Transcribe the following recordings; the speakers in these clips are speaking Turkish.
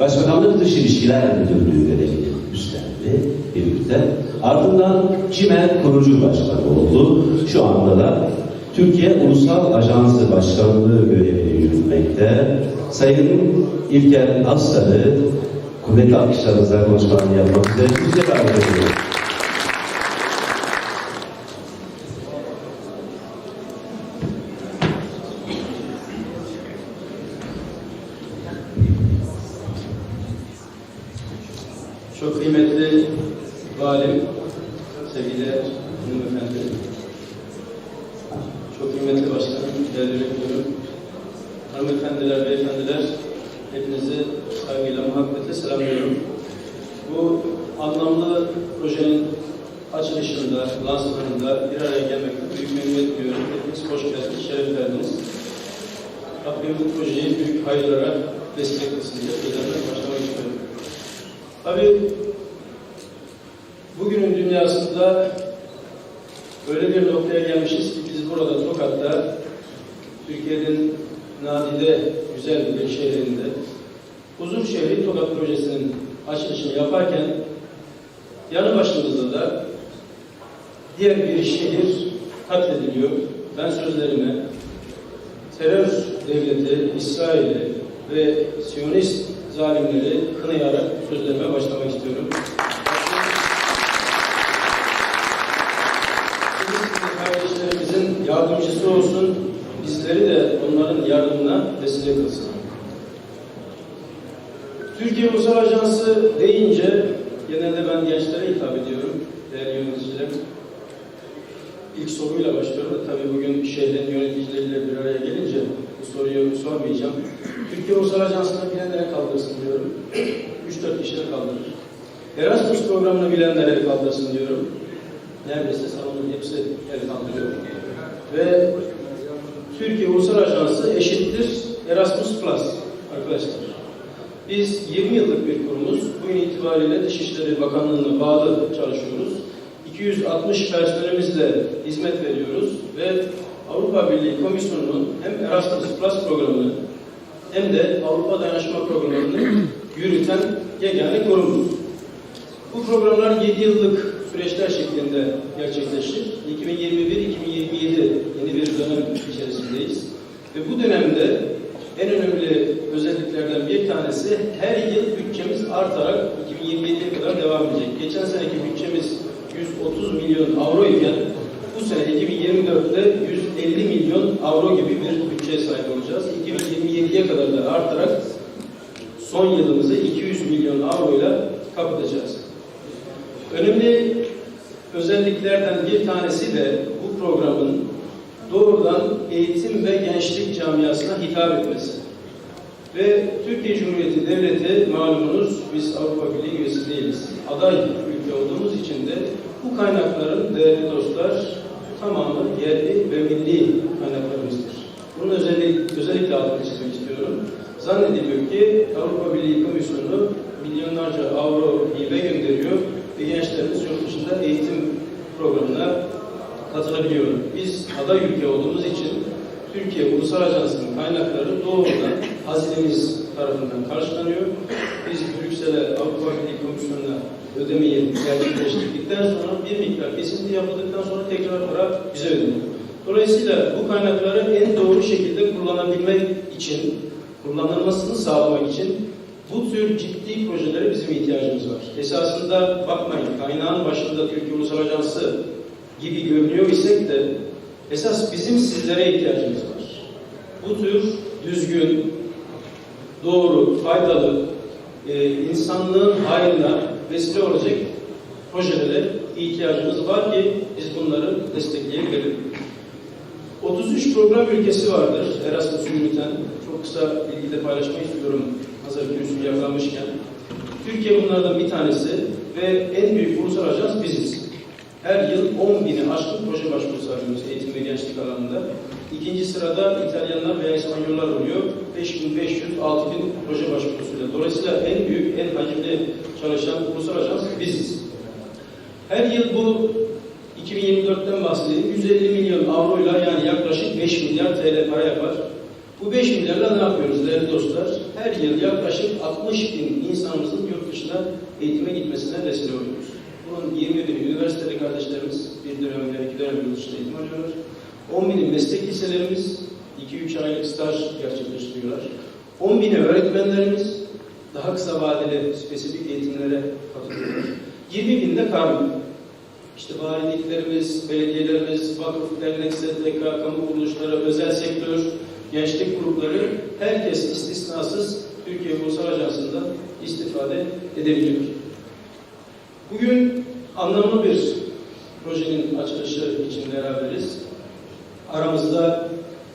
Başbakanlık Dış İlişkiler Müdürlüğü görevini üstlendi birlikte. Ardından CİMER kurucu başkanı oldu. Şu anda da Türkiye Ulusal Ajansı Başkanlığı görevini yürütmekte. Sayın İlker Aslan'ı kuvvetli alkışlarınızla konuşmalarını yapmak üzere size davet ediyorum. Çok kıymetli valim, sevgili hanımefendi, çok kıymetli başkanım, değerli rektörüm, hanımefendiler, beyefendiler, hepinizi saygıyla, muhabbetle selamlıyorum. Bu anlamlı projenin açılışında, lansmanında bir araya gelmekte büyük memnuniyet duyuyorum. Hepiniz hoş geldiniz, şeref verdiniz. Rabbim bu projeyi büyük hayırlara desteklesin diye sözlerine başlamak istiyorum. Tabii bugünün dünyasında öyle bir noktaya gelmişiz ki biz burada Tokat'ta Türkiye'nin nadide güzel bir şehrinde Huzur Şehri Tokat Projesi'nin açılışını yaparken yanı başımızda da diğer bir şehir katlediliyor. Ben sözlerime terör devleti İsrail'i ve Siyonist zalimleri kınayarak sözlerime başlamak istiyorum. Kardeşlerimizin yardımcısı olsun, bizleri de onların yardımına vesile kılsın. Türkiye Ulusal Ajansı deyince genelde ben gençlere hitap ediyorum, değerli yöneticilerim. İlk soruyla başlıyorum. Tabii bugün şehrin yöneticileriyle bir araya gelince bu soruyu sormayacağım. Türkiye Ulusal Ajansı'nı bilenlere kaldırsın diyorum. 3-4 kişiler kaldırır. Erasmus programını bilenlere kaldırsın diyorum. Neredeyse salonun hepsi el kaldırıyor. Ve Türkiye Ulusal Ajansı eşittir Erasmus Plus arkadaşlar. Biz 20 yıllık bir kurumuz. Bugün itibariyle Dışişleri Bakanlığı'na bağlı çalışıyoruz. 260 personelimizle hizmet veriyoruz ve Avrupa Birliği Komisyonu'nun hem Erasmus Plus programını hem de Avrupa Dayanışma Programı'nı yürüten yegane kurumuz. Bu programlar 7 yıllık süreçler şeklinde gerçekleşir. 2021-2027 yeni bir dönem içerisindeyiz. Ve bu dönemde en önemli özelliklerden bir tanesi her yıl bütçemiz artarak 2027'ye kadar devam edecek. Geçen seneki bütçemiz 130 milyon avro iken bu sene 2024'te 150 milyon avro gibi bir bütçeye sahip olacağız. 2027'ye kadar da artarak son yılımızı 200 milyon avroyla kapatacağız. Önemli özelliklerden bir tanesi de bu programın doğrudan eğitim ve gençlik camiasına hitap etmesi. Ve Türkiye Cumhuriyeti Devleti malumunuz biz Avrupa Birliği üyesi değiliz. Aday ülke olduğumuz için de bu kaynakların değerli dostlar tamamı yerli ve milli kaynaklarımızdır. Bunun özellik, özellikle altını çizmek istiyorum. Zannediliyor ki Avrupa Birliği Komisyonu milyonlarca avro hibe gönderiyor ve gençlerimiz yurt dışında eğitim programına katılabiliyor. Biz aday ülke olduğumuz için Türkiye Ulusal Ajansı'nın kaynakları doğrudan hazinemiz tarafından karşılanıyor. Biz Brüksel'e Avrupa Birliği Komisyonu'na ödemeyi gerçekleştirdikten sonra bir miktar kesinti yapıldıktan sonra tekrar para bize ödeniyor. Dolayısıyla bu kaynakları en doğru şekilde kullanabilmek için, kullanılmasını sağlamak için bu tür ciddi projelere bizim ihtiyacımız var. Esasında bakmayın, kaynağın başında Türkiye Ulusal Ajansı gibi görünüyor isek de esas bizim sizlere ihtiyacımız var. Bu tür düzgün, doğru, faydalı, e, insanlığın hayrına vesile olacak projelere ihtiyacımız var ki biz bunları destekleyebilelim. 33 program ülkesi vardır Erasmus'u yürüten. Çok kısa bilgi de paylaşmak istiyorum hazır virüsü yakalanmışken. Türkiye bunlardan bir tanesi ve en büyük ulusal ajans biziz. Her yıl 10 bini aşkın proje başvurusu alıyoruz eğitim ve gençlik alanında. İkinci sırada İtalyanlar veya İspanyollar oluyor. 5500, 6000 proje başvurusuyla. Dolayısıyla en büyük, en hacimli çalışan ulusal ajans biziz. Her yıl bu 2024'ten bahsedeyim. 150 milyon avroyla yani yaklaşık 5 milyar TL para yapar. Bu 5 milyarla ne yapıyoruz değerli dostlar? her yıl yaklaşık 60 bin insanımızın yurt dışına eğitime gitmesine vesile oluyoruz. Bunun 20 bin üniversiteli kardeşlerimiz bir dönem veya iki dönem yurt dışında eğitim alıyorlar. 10 bini meslek liselerimiz 2-3 aylık staj gerçekleştiriyorlar. 10 bini öğretmenlerimiz daha kısa vadeli spesifik eğitimlere katılıyorlar. 20 bin de karma. İşte valiliklerimiz, belediyelerimiz, vakıf, dernek, STK, kamu kuruluşları, özel sektör, gençlik grupları herkes istisnasız Türkiye Ulusal Ajansı'ndan istifade edebiliyor. Bugün anlamlı bir projenin açılışı için beraberiz. Aramızda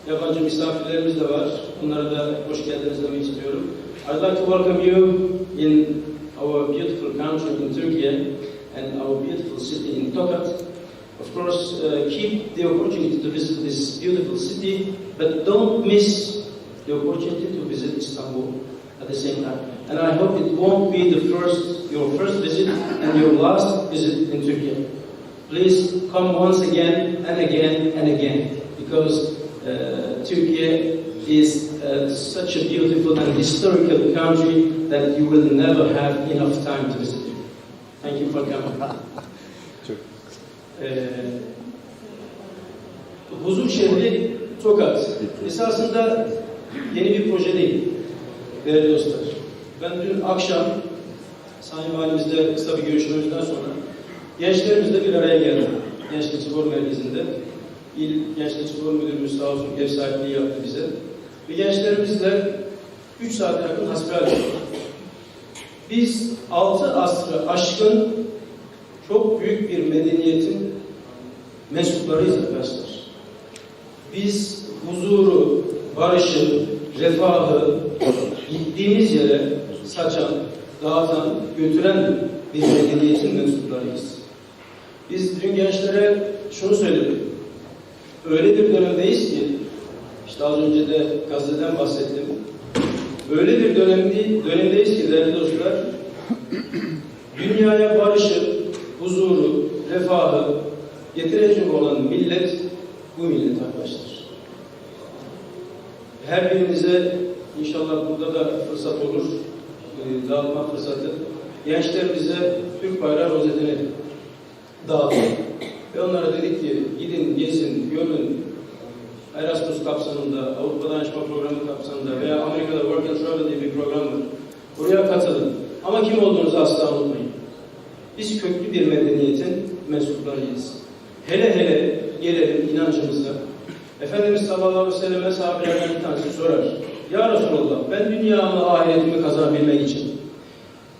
yabancı misafirlerimiz de var. Onlara da hoş geldiniz demek istiyorum. I'd like to welcome you in our beautiful country in Turkey and our beautiful city in Tokat. Of course, uh, keep the opportunity to visit this beautiful city, but don't miss the opportunity to visit Istanbul at the same time. And I hope it won't be the first, your first visit and your last visit in Turkey. Please come once again and again and again, because uh, Turkey is uh, such a beautiful and historical country that you will never have enough time to visit you for coming. Ee, huzur şehri Tokat. Esasında yeni bir proje değil. Değerli dostlar. Ben dün akşam Sayın Valimizle kısa bir görüşmemizden sonra gençlerimizle bir araya geldim. Gençlik Spor Merkezi'nde. İl Gençlik Spor Müdürümüz sağ olsun ev sahipliği yaptı bize. Ve gençlerimizle 3 saate yakın hasbihal ettik. Biz 6 asrı aşkın çok büyük bir medeniyetin mensuplarıyız arkadaşlar. Biz huzuru, barışı, refahı gittiğimiz yere saçan, dağıtan, götüren bir medeniyetin mensuplarıyız. Biz dün gençlere şunu söyledik. Öyle bir dönemdeyiz ki, işte az önce de gazeteden bahsettim. Öyle bir dönemde, dönemdeyiz ki değerli dostlar, dünyaya barışı, huzuru, refahı getirecek olan millet bu millet arkadaşlar. Her birinize inşallah burada da fırsat olur, e, dağıtma fırsatı. Gençlerimize Türk bayrağı rozetini dağıttık. Ve onlara dedik ki gidin, gezin, görün. Erasmus kapsamında, Avrupa Danışma Programı kapsamında veya Amerika'da Work and Travel diye bir program var. Buraya katılın. Ama kim olduğunuzu asla unutmayın. Biz köklü bir medeniyetin mensuplarıyız. Hele hele gelelim inancımıza. Efendimiz sallallahu aleyhi ve sellem sahabelerden bir tanesi sorar. Ya Resulallah ben dünyamı ahiretimi kazanabilmek için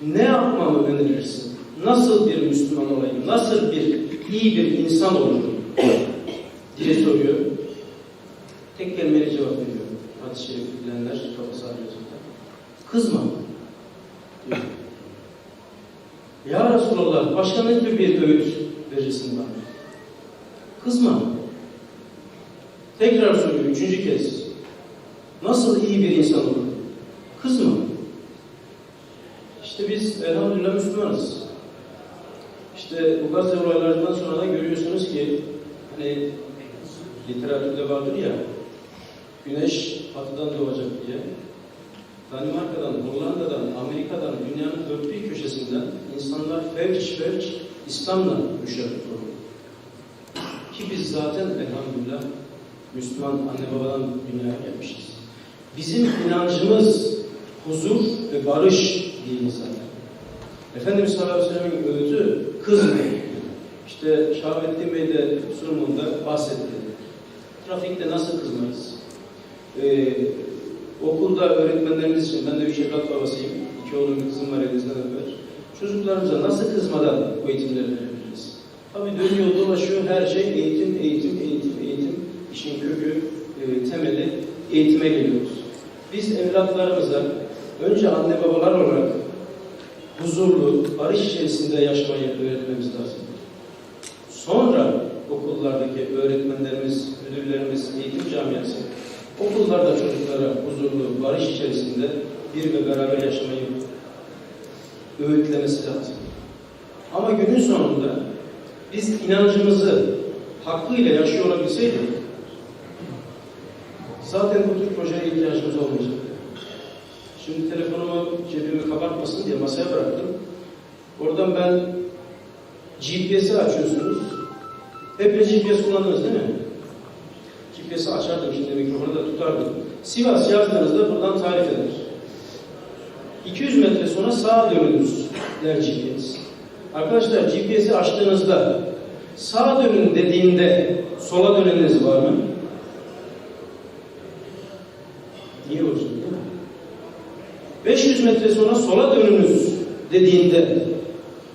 ne yapmamı önerirsin? Nasıl bir Müslüman olayım? Nasıl bir iyi bir insan olurum? diye soruyor. Tek kelimeyle cevap veriyor. Hadis-i şerif bilenler kafası arıyorsunlar. Kızma. Ya Resulallah başka ne tür bir öğüt verirsin bana? Kızma. Tekrar soruyor üçüncü kez. Nasıl iyi bir insan olur? Kızma. İşte biz elhamdülillah Müslümanız. İşte bu Gazze olaylarından sonra da görüyorsunuz ki hani literatürde vardır ya güneş batıdan doğacak diye Danimarka'dan, Hollanda'dan, Amerika'dan, dünyanın dört bir köşesinden insanlar felç felç İslam'la müşerref oldu. Ki biz zaten elhamdülillah Müslüman anne babadan dünyaya gelmişiz. Bizim inancımız huzur ve barış dini zaten. Efendimiz sallallahu aleyhi ve sellem'in öğütü kızmayın. İşte Şahabettin Bey de sunumunda bahsetti. Trafikte nasıl kızmayız? Ee, okulda öğretmenlerimiz için, ben de üç evlat babasıyım, iki oğlum bir kızım var elinizden öper. Çocuklarımıza nasıl kızmadan bu eğitimleri verebiliriz? Tabii dönüyor dolaşıyor her şey eğitim, eğitim, eğitim, eğitim. İşin kökü, e, temeli eğitime geliyoruz. Biz evlatlarımıza önce anne babalar olarak huzurlu, barış içerisinde yaşamayı öğretmemiz lazım. Sonra okullardaki öğretmenlerimiz, müdürlerimiz, eğitim camiası okullarda çocuklara huzurlu, barış içerisinde bir ve beraber yaşamayı öğütlemesi lazım. Ama günün sonunda biz inancımızı hakkıyla yaşıyor olabilseydik zaten bu tür projeye ihtiyacımız olmayacak. Şimdi telefonumu cebimi kapatmasın diye masaya bıraktım. Oradan ben GPS'i açıyorsunuz. Hepiniz GPS kullandınız değil mi? GPS'i açardım şimdi mikrofonu da tutardım. Sivas yazdığınızda buradan tarif eder. 200 metre sonra sağa dönünüz der GPS. Arkadaşlar GPS'i açtığınızda sağa dönün dediğinde sola döneniz var mı? Niye olsun değil mi? 500 metre sonra sola dönünüz dediğinde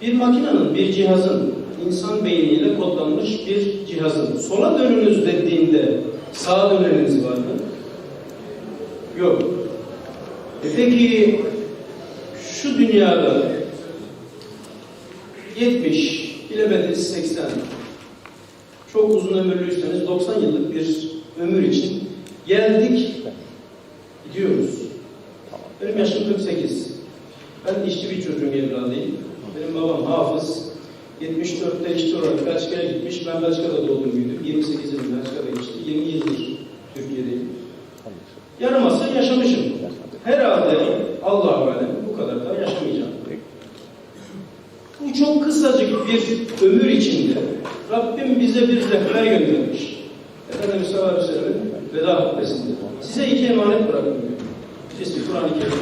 bir makinenin, bir cihazın, insan beyniyle kodlanmış bir cihazın sola dönünüz dediğinde sağa döneniz var mı? Yok. E peki şu dünyada 70, bilemediniz 80, çok uzun ömürlüyseniz 90 yıllık bir ömür için geldik, gidiyoruz. Benim yaşım 48. Ben işçi bir çocuğun evladıyım. Benim babam hafız. 74'te işçi olarak Belçika'ya gitmiş. Ben Belçika'da doğdum büyüdüm. 28 yıl Belçika'da geçti. 20 yıldır Türkiye'deyim. Yarım asır yaşamışım. Herhalde Allah alem bu kadar da yaşamayacağım. Bu çok kısacık bir ömür içinde Rabbim bize bir rehber göndermiş. Efendimiz sallallahu aleyhi ve sellem'in veda hutbesinde. Size iki emanet bıraktım diyor. Birisi Kur'an-ı Kerim,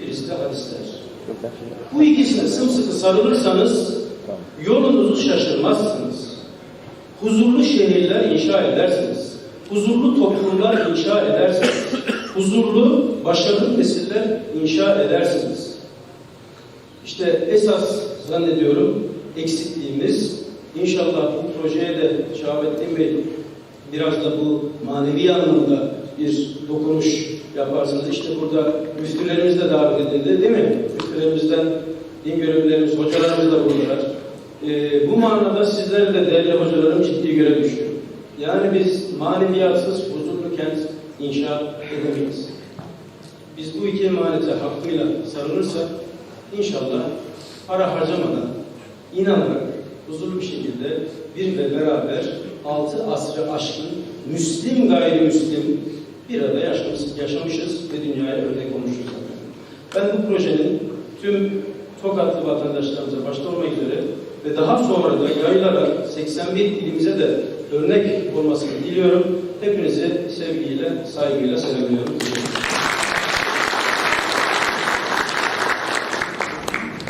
birisi de hadisler. Bu ikisine sımsıkı sarılırsanız yolunuzu şaşırmazsınız. Huzurlu şehirler inşa edersiniz. Huzurlu toplumlar inşa edersiniz. Huzurlu, başarılı nesiller inşa edersiniz. İşte esas zannediyorum eksikliğimiz inşallah bu projeye de Şahabettin Bey biraz da bu manevi anlamda bir dokunuş yaparsınız. İşte burada müftülerimiz de davet edildi değil mi? Müftülerimizden din görevlilerimiz, hocalarımız da buradalar. Ee, bu manada sizlerle de değerli hocalarım ciddi görev düşüyor. Yani biz maneviyatsız huzurlu kent inşa edemeyiz. Biz bu iki emanete hakkıyla sarılırsak inşallah para harcamadan, inanarak, huzurlu bir şekilde bir ve beraber altı asrı aşkın Müslim gayrimüslim bir arada yaşamış, yaşamışız ve dünyaya örnek olmuşuz. Ben bu projenin tüm Tokatlı vatandaşlarımıza başta olmak üzere ve daha sonra da yayılarak 81 ilimize de örnek olmasını diliyorum. Hepinizi sevgiyle, saygıyla selamlıyorum.